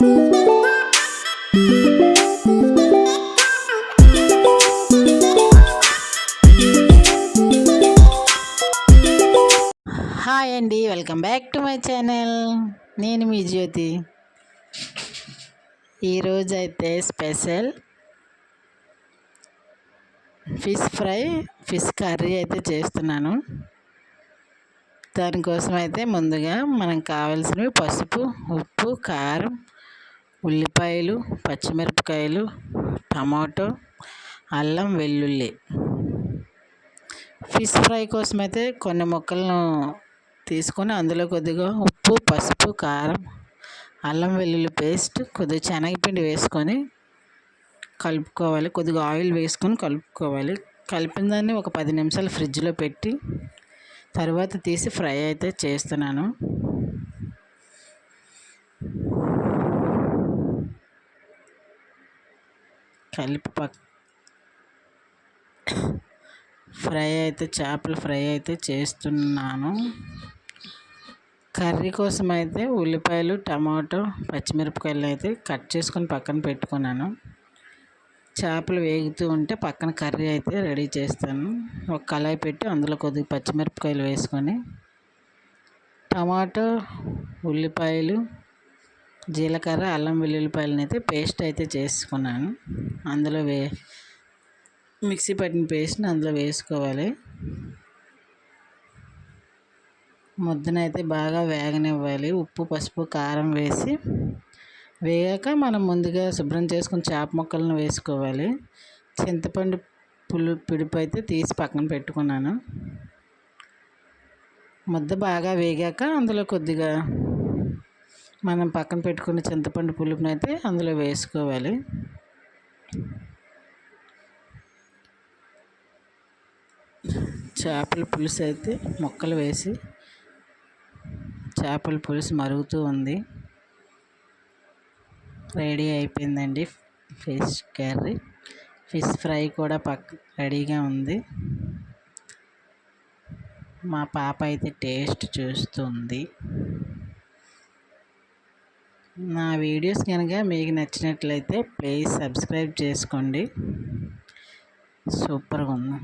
Hi అండి welcome back to my channel. నేను మీ జ్యోతి. ఈరోజు అయితే special fish fry fish curry అయితే చేస్తున్నాను. దానికోసం అయితే ముందుగా మనకు కావాల్సినవి పసుపు ఉప్పు కారం ఉల్లిపాయలు పచ్చిమిరపకాయలు టమాటో అల్లం వెల్లుల్లి. ఫిష్ ఫ్రై కోసం అయితే కొన్ని ముక్కలను తీసుకొని అందులో కొద్దిగా ఉప్పు పసుపు కారం అల్లం వెల్లుల్లి పేస్ట్ కొద్దిగా శనగపిండి వేసుకొని కలుపుకోవాలి. కొద్దిగా ఆయిల్ వేసుకొని కలుపుకోవాలి. కలిపిన దాన్ని ఒక పది నిమిషాలు ఫ్రిడ్జ్లో పెట్టి తర్వాత తీసి ఫ్రై అయితే చేస్తున్నాను. కలిపి పక్క ఫ్రై అయితే చేపల ఫ్రై అయితే చేస్తున్నాను. కర్రీ కోసం అయితే ఉల్లిపాయలు టమాటో పచ్చిమిరపకాయలు అయితే కట్ చేసుకొని పక్కన పెట్టుకున్నాను. చేపలు వేగుతూ ఉంటే పక్కన కర్రీ అయితే రెడీ చేస్తాను. ఒక కళాయి పెట్టి అందులో కొద్దిగా పచ్చిమిరపకాయలు వేసుకొని టమాటో ఉల్లిపాయలు జీలకర్ర అల్లం వెల్లుల్లిపాయలను అయితే పేస్ట్ అయితే చేసుకున్నాను. అందులో వే మిక్సీ పట్టిన పేస్ట్ని అందులో వేసుకోవాలి. ముద్దనైతే బాగా వేగనివ్వాలి. ఉప్పు పసుపు కారం వేసి వేగాక మనం ముందుగా శుభ్రం చేసుకుని చేప ముక్కలను వేసుకోవాలి. చింతపండు పులు పిడుపు అయితే తీసి పక్కన పెట్టుకున్నాను. ముద్ద బాగా వేగాక అందులో కొద్దిగా మనం పక్కన పెట్టుకున్న చింతపండు పులుపునైతే అందులో వేసుకోవాలి. చేపల పులుసు అయితే ముక్కలు వేసి చేపల పులుసు మరుగుతూ ఉంది. రెడీ అయిపోయిందండి ఫిష్ కర్రీ. ఫిష్ ఫ్రై కూడా పక్క రెడీగా ఉంది. మా పాప అయితే టేస్ట్ చూస్తుంది. నా వీడియోస్ కనుక మీకు నచ్చినట్లయితే ప్లీజ్ సబ్స్క్రైబ్ చేసుకోండి. సూపర్గా ఉంది.